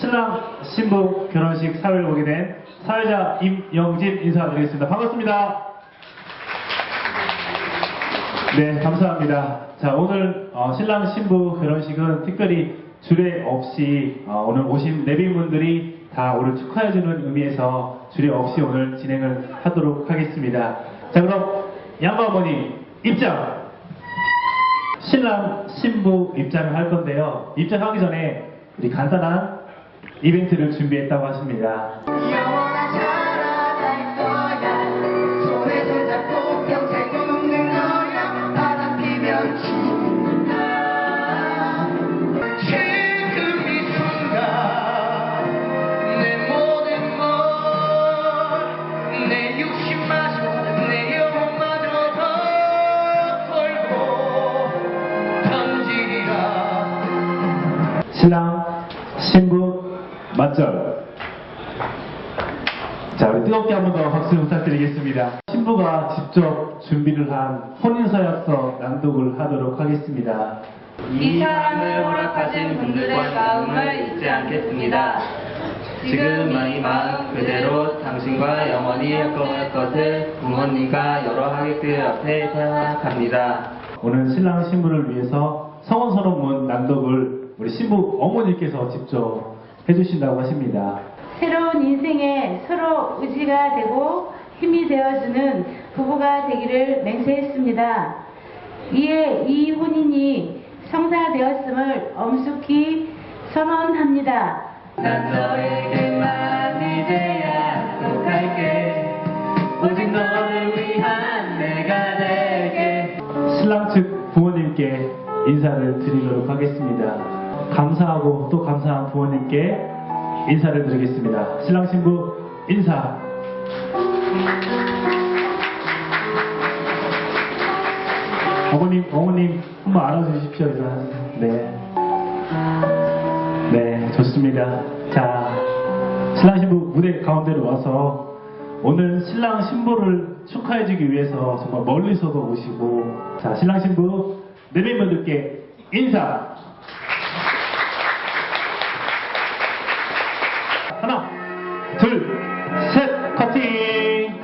신랑 신부 결혼식 사회를 보게 된 사회자 임영진 인사드리겠습니다. 반갑습니다. 네, 감사합니다. 자, 오늘 어, 신랑 신부 결혼식은 특별히 주례 없이 어, 오늘 오신 내빈분들이 다 오늘 축하해주는 의미에서 주례 없이 오늘 진행을 하도록 하겠습니다. 자, 그럼 양가 어머니 입장! 신랑 신부 입장을 할 건데요. 입장하기 전에 우리 간단한 이벤트를 준비했다고 하십니다. 신랑 신부 맞절. 자, 우리 뜨겁게 한 번 더 박수 부탁드리겠습니다. 신부가 직접 준비를 한 혼인서약서 낭독을 하도록 하겠습니다. 이 사랑을 허락하신 분들의 마음을 잊지 않겠습니다. 지금 이 마음 그대로 당신과 영원히 함께할 것을 부모님과 여러 하객들 앞에 생각합니다. 오늘 신랑 신부를 위해서 성원서론문 낭독을 우리 신부 어머니께서 직접 해주신다고 하십니다. 새로운 인생에 서로 의지가 되고 힘이 되어주는 부부가 되기를 맹세했습니다. 이에 이 혼인이 성사되었음을 엄숙히 선언합니다. 난 너에게만 이제 약속할게 오직 너를 위한 내가 될게 신랑 측 부모님께 인사를 드리도록 하겠습니다. 감사하고 또 감사한 부모님께 인사를 드리겠습니다. 신랑 신부 인사. 어머님, 어머님 한번 알아주십시오. 네. 네, 좋습니다. 자, 신랑 신부 무대 가운데로 와서 오늘 신랑 신부를 축하해주기 위해서 정말 멀리서도 오시고 자, 신랑 신부 내빈분들께 인사. 둘, 셋, 커팅.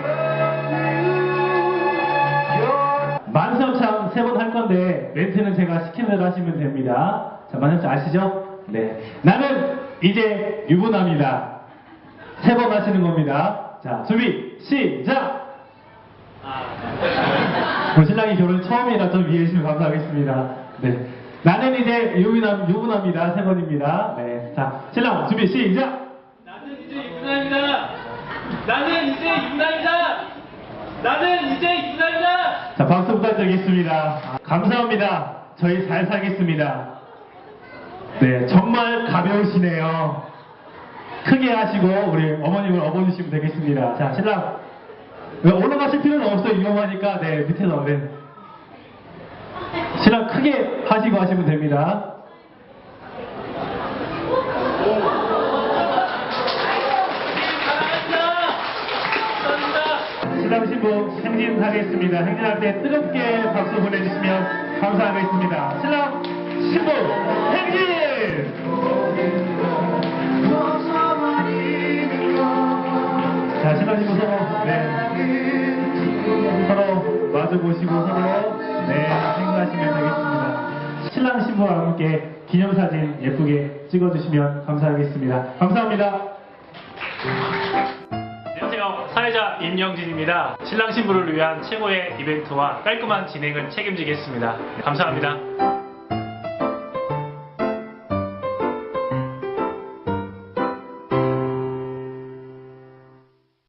만삼창 세 번 할 건데 멘트는 제가 시키는 대로 하시면 됩니다. 자, 만삼창 아시죠? 네. 나는 이제 유부남이다. 세 번 하시는 겁니다. 자, 준비, 시작! 우리 신랑이 결혼 처음이라 좀 이해해 주시면 감사하겠습니다. 네. 나는 이제 유부남, 유부남이다. 세 번입니다. 네. 자, 신랑 준비, 시작! 유부남이다. 나는 이제 유부남이다. 나는 이제 유부남이다. 자, 박수 부탁드리겠습니다. 감사합니다. 저희 잘 살겠습니다. 네, 정말 가벼우시네요. 크게 하시고 우리 어머님을 업어주시면 되겠습니다. 자, 신랑 네, 올라가실 필요는 없어요. 위험하니까 네 밑에서 네. 신랑 크게 하시고 하시면 됩니다. 신랑 신부 행진하겠습니다. 행진할 때 뜨겁게 박수 보내주시면 감사하겠습니다. 신랑 신부 행진! 자, 신랑 신부 서로 네 서로 마주 보시고 서로 네 행진하시면 되겠습니다. 신랑 신부와 함께 기념사진 예쁘게 찍어주시면 감사하겠습니다. 감사합니다. 안녕하세요. 사회자 임영진입니다. 신랑 신부를 위한 최고의 이벤트와 깔끔한 진행을 책임지겠습니다. 감사합니다.